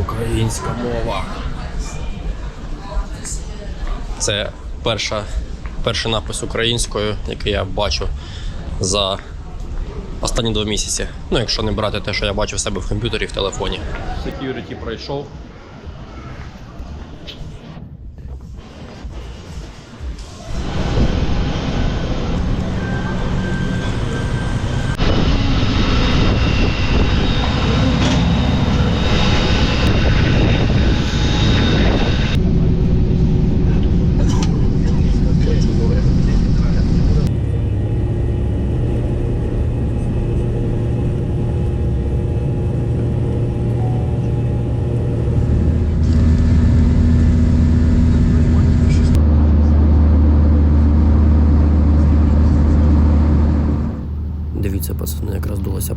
Українська мова. Це перша, перший напис українською, який я бачу за останні два місяці. Ну, якщо не брати те, що я бачу в себе в комп'ютері в телефоні. Security пройшов.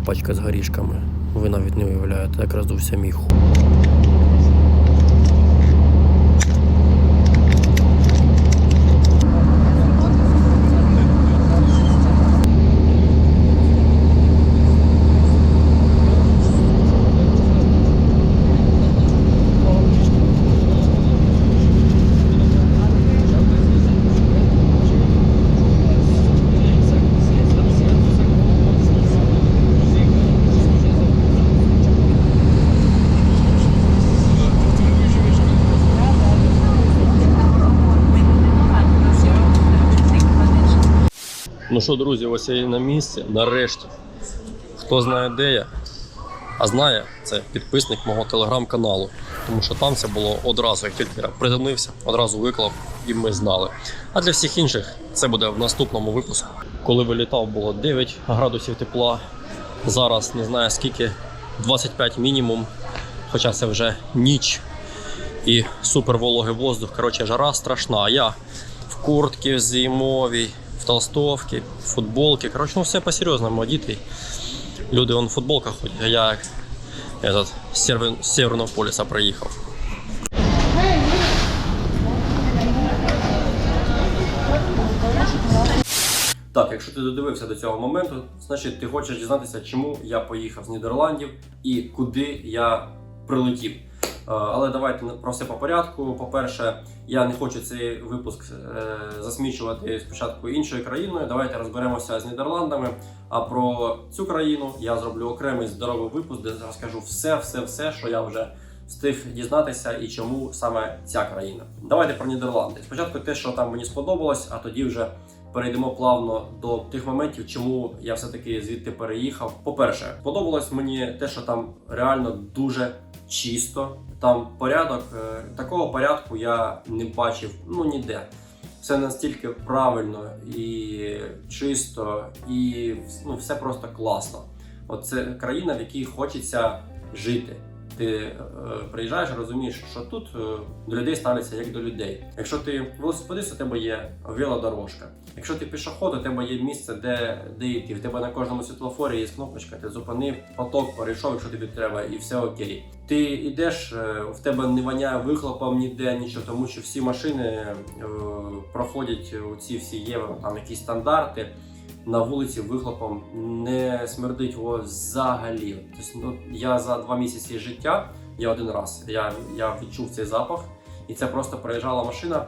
Пачка з горішками. Ви навіть не уявляєте, як роздувся мій Ну що, друзі, ось я і на місці. Нарешті. Хто знає, де я, а знає, це підписник мого телеграм-каналу. Тому що там це було одразу, як тільки я приземлився, одразу виклав і ми знали. А для всіх інших це буде в наступному випуску. Коли вилітав, було 9 градусів тепла. Зараз не знаю скільки, 25 мінімум. Хоча це вже ніч і супер вологий воздух. Коротше, жара страшна. А я в куртці зимовій, в футболці. Коротше, ну все по-серйозному одітий. Люди вон в футболках ходять, а я этот, з Северного полюса приїхав. Так, якщо ти додивився до цього моменту, значить ти хочеш дізнатися, чому я поїхав з Нідерландів і куди я прилетів. Е, Але давайте про все по порядку. По-перше, я не хочу цей випуск е, засмічувати спочатку іншою країною. Давайте розберемося з Нідерландами. А про цю країну я зроблю окремий здоровий випуск, де розкажу все, все, все, що я вже встиг дізнатися і чому саме ця країна. Давайте про Нідерланди. Спочатку те, що там мені сподобалось, а тоді вже перейдемо плавно до тих моментів, чому я все-таки звідти переїхав. По-перше, подобалось мені те, що там реально дуже чисто. Там порядок, е, такого порядку я не бачив ну ніде. Все настільки правильно і чисто, і ну, все просто класно. От це країна, в якій хочеться жити. Ти е, приїжджаєш, розумієш, що тут е, до людей ставляться як до людей. Якщо ти велосипедист, у тебе є велодорожка. Якщо ти пішоход, у тебе є місце, де, де йти. В тебе на кожному світлофорі є кнопочка, ти зупинив, поток перейшов, якщо тобі треба, і все окей. Ти йдеш, е, в тебе не воняє вихлопом ніде, нічого, тому що всі машини проходять ці всі євро, там якісь стандарти. На вулиці вихлопом не смердить взагалі. Тобто, ну, я за два місяці життя, я один раз я, я відчув цей запах, і це просто проїжджала машина.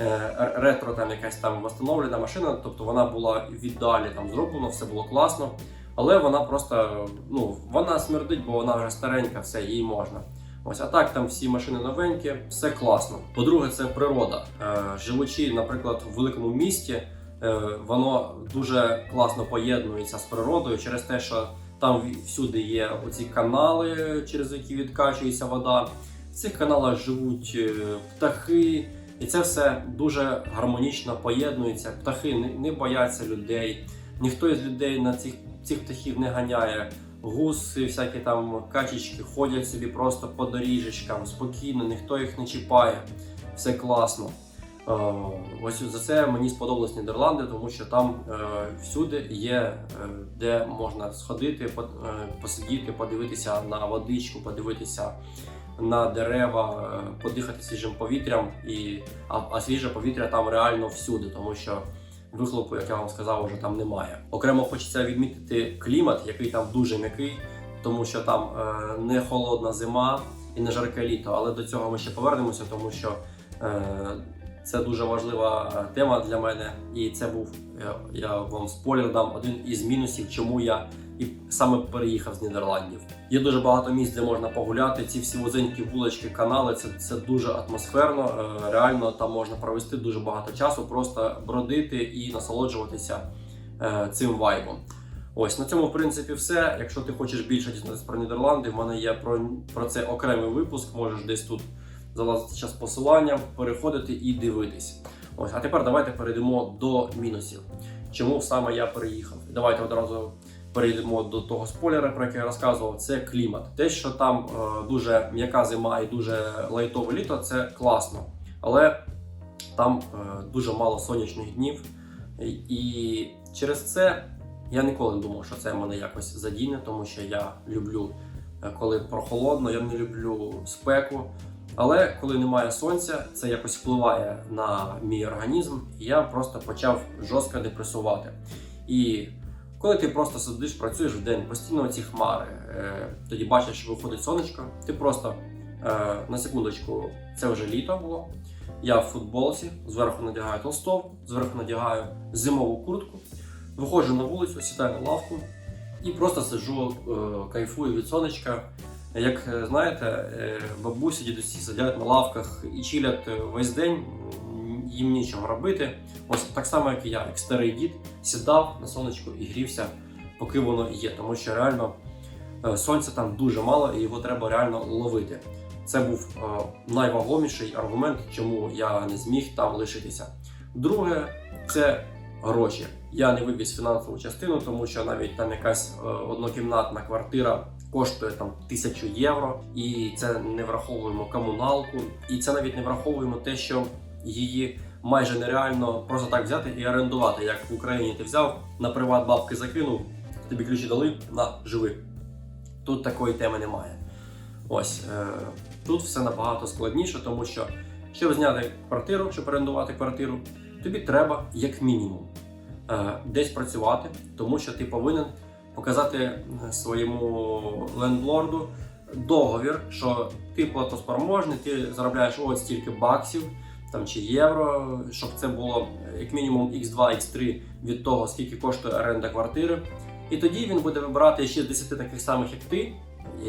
е, Ретро там якась там встановлена машина, тобто вона була в ідеалі там зроблена, все було класно. Але вона просто ну вона смердить, бо вона вже старенька, все їй можна. Ось а так там всі машини новенькі, все класно. По-друге, це природа. Е, живучи, наприклад, в великому місті, воно дуже класно поєднується з природою через те, що там всюди є оці канали, через які відкачується вода. В цих каналах живуть е, птахи, і це все дуже гармонічно поєднується. Птахи не бояться людей, ніхто із людей на цих, цих птахів не ганяє. Гуси, всякі там качечки ходять собі просто по доріжечкам, спокійно, ніхто їх не чіпає. Все класно. Е, Ось за це мені сподобались Нідерланди, тому що там е, всюди є е, де можна сходити, посидіти, подивитися на водичку, подивитися на дерева, подихати свіжим повітрям. І, а, а свіже повітря там реально всюди, тому що вихлопу, як я вам сказав, вже там немає. Окремо хочеться відмітити клімат, який там дуже м'який, тому що там не холодна зима, і не жарке літо, але до цього ми ще повернемося, тому що це дуже важлива тема для мене. І це був, я, я вам спойлер дам, один із мінусів, чому я і саме переїхав з Нідерландів. Є дуже багато місць, де можна погуляти. Ці всі вузенькі вулички, канали це, це дуже атмосферно. Е, Реально там можна провести дуже багато часу, просто бродити і насолоджуватися е, цим вайбом. Ось на цьому, в принципі, все. Якщо ти хочеш більше дізнатися про Нідерланди, в мене є про, про це окремий випуск. Можеш десь тут залазити час посилання, переходити і дивитись. Ось, а тепер давайте перейдемо до мінусів. Чому саме я переїхав? Давайте одразу перейдемо до того спойлера, про який я розказував. Це клімат. Те, що там е, дуже м'яка зима і дуже лайтове літо, це класно. Але там е, дуже мало сонячних днів. І- через це я ніколи не думав, що це мене якось задіне, тому що я люблю, е, коли прохолодно, я не люблю спеку. Але коли немає сонця, це якось впливає на мій організм, і я просто почав жорстко депресувати. І коли ти просто сидиш, працюєш в день, постійно ці хмари, е, тоді бачиш, що виходить сонечко, ти просто е, на секундочку, це вже літо було. Я в футболці, зверху надягаю толстов, зверху надягаю зимову куртку, виходжу на вулицю, сідаю на лавку і просто сиджу, е, кайфую від сонечка. Як е, знаєте, е, бабусі, дідусі сидять на лавках і чилять е, весь день, їм нічого робити. Ось так само, як і я, як старий дід, сідав на сонечку і грівся, поки воно є. Тому що реально сонця там дуже мало і його треба реально ловити. Це був найвагоміший аргумент, чому я не зміг там лишитися. Друге, це гроші. Я не вивіз фінансову частину, тому що навіть там якась однокімнатна квартира коштує там тисячу євро, і це не враховуємо комуналку, і це навіть не враховуємо те, що її майже нереально просто так взяти і орендувати. Як в Україні ти взяв на приват бабки закинув, тобі ключі дали на живи. Тут такої теми немає. Ось е, тут все набагато складніше, тому що щоб зняти квартиру, щоб орендувати квартиру, тобі треба як мінімум е, десь працювати, тому що ти повинен показати е, своєму лендлорду договір, що ти платоспроможний, ти заробляєш ось стільки баксів там чи євро, щоб це було е, як мінімум x2, x3 від того, скільки коштує оренда квартири. І тоді він буде вибирати ще 10 таких самих, як ти,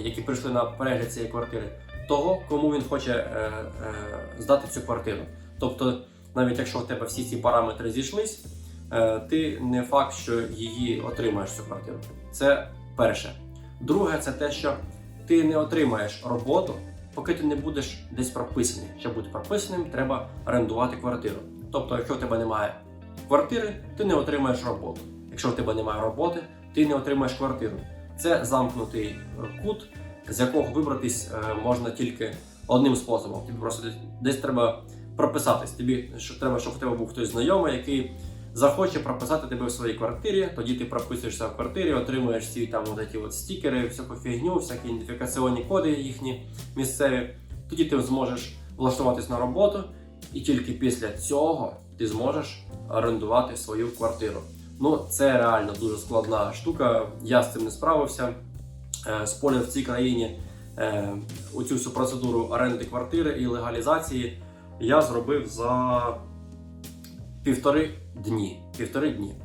які прийшли на перегляд цієї квартири, того, кому він хоче е, е, здати цю квартиру. Тобто, навіть якщо в тебе всі ці параметри зійшлись, е, ти не факт, що її отримаєш цю квартиру. Це перше. Друге, це те, що ти не отримаєш роботу, поки ти не будеш десь прописаний. Щоб бути прописаним, треба орендувати квартиру. Тобто, якщо в тебе немає квартири, ти не отримаєш роботу. Якщо в тебе немає роботи, ти не отримаєш квартиру. Це замкнутий е, кут, з якого вибратись е, можна тільки одним способом. Тобі просто десь треба прописатись. Тобі що треба, щоб в тебе був хтось знайомий, який захоче прописати тебе в своїй квартирі. Тоді ти прописуєшся в квартирі, отримуєш ці там от ці от стікери, всяку фігню, всякі ідентифікаційні коди їхні місцеві. Тоді ти зможеш влаштуватись на роботу, і тільки після цього ти зможеш орендувати свою квартиру. Ну, це реально дуже складна штука. Я з цим не справився. Е, Спойлер в цій країні е, оцю всю процедуру оренди квартири і легалізації я зробив за півтори дні. Півтори дні.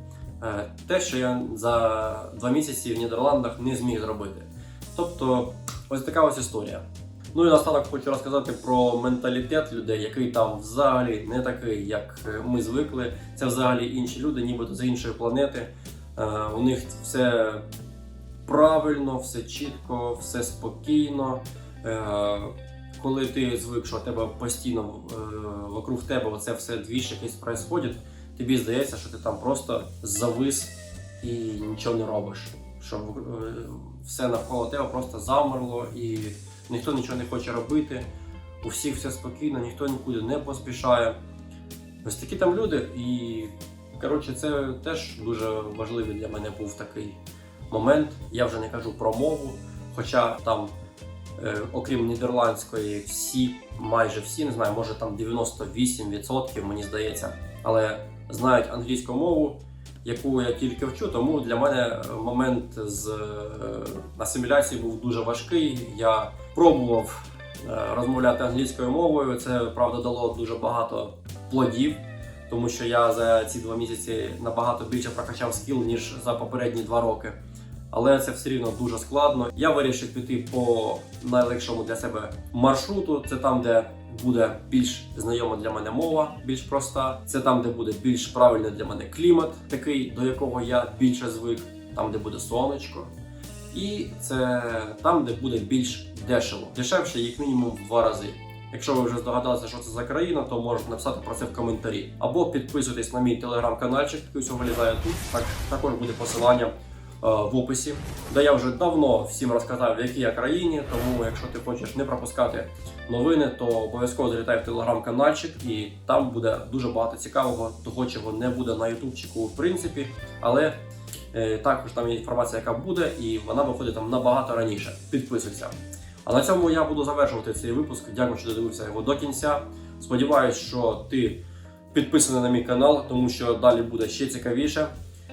Е, Те, що я за два місяці в Нідерландах не зміг зробити. Тобто, ось така ось історія. Ну і наостанок хочу розказати про менталітет людей, який там взагалі не такий, як е, ми звикли. Це взагалі інші люди, нібито з іншої планети. Е, У них все правильно, все чітко, все спокійно. Коли ти звик, що тебе постійно е, вокруг тебе оце все двіж якесь происходить, тобі здається, що ти там просто завис і нічого не робиш. Що е, все навколо тебе просто замерло і ніхто нічого не хоче робити. У всіх все спокійно, ніхто нікуди не поспішає. Ось такі там люди, і коротше, це теж дуже важливий для мене був такий момент. Я вже не кажу про мову, хоча там, окрім нідерландської, всі, майже всі, не знаю, може там 98%, мені здається, але знають англійську мову, яку я тільки вчу, тому для мене е, момент з е, асиміляцією був дуже важкий. Я пробував розмовляти англійською мовою. Це правда дало дуже багато плодів, тому що я за ці два місяці набагато більше прокачав скіл, ніж за попередні два роки. Але це все рівно дуже складно. Я вирішив піти по найлегшому для себе маршруту. Це там, де буде більш знайома для мене мова, більш проста. Це там, де буде більш правильний для мене клімат, такий, до якого я більше звик, там, де буде сонечко. І це там, де буде більш дешево, дешевше, як мінімум в два рази. Якщо ви вже здогадалися, що це за країна, то можете написати про це в коментарі. Або підписуйтесь на мій телеграм-канальчик, який вилізає тут. Так, також буде посилання в описі, де я вже давно всім розказав, в якій я країні. Тому, якщо ти хочеш не пропускати новини, то обов'язково залітай в телеграм-канальчик, і там буде дуже багато цікавого, того чого не буде на ютубчику, в принципі, але е, також там є інформація, яка буде, і вона виходить там набагато раніше. Підписуйся. А на цьому я буду завершувати цей випуск. Дякую, що додивився його до кінця. Сподіваюсь, що ти підписаний на мій канал, тому що далі буде ще цікавіше.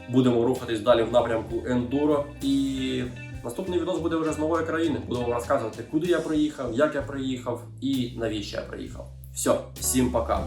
Будемо рухатись далі в напрямку ендуро. І наступний відос буде вже з нової країни. Вам розказувати, куди я приїхав, як я приїхав і навіщо я приїхав. Все, всім пока.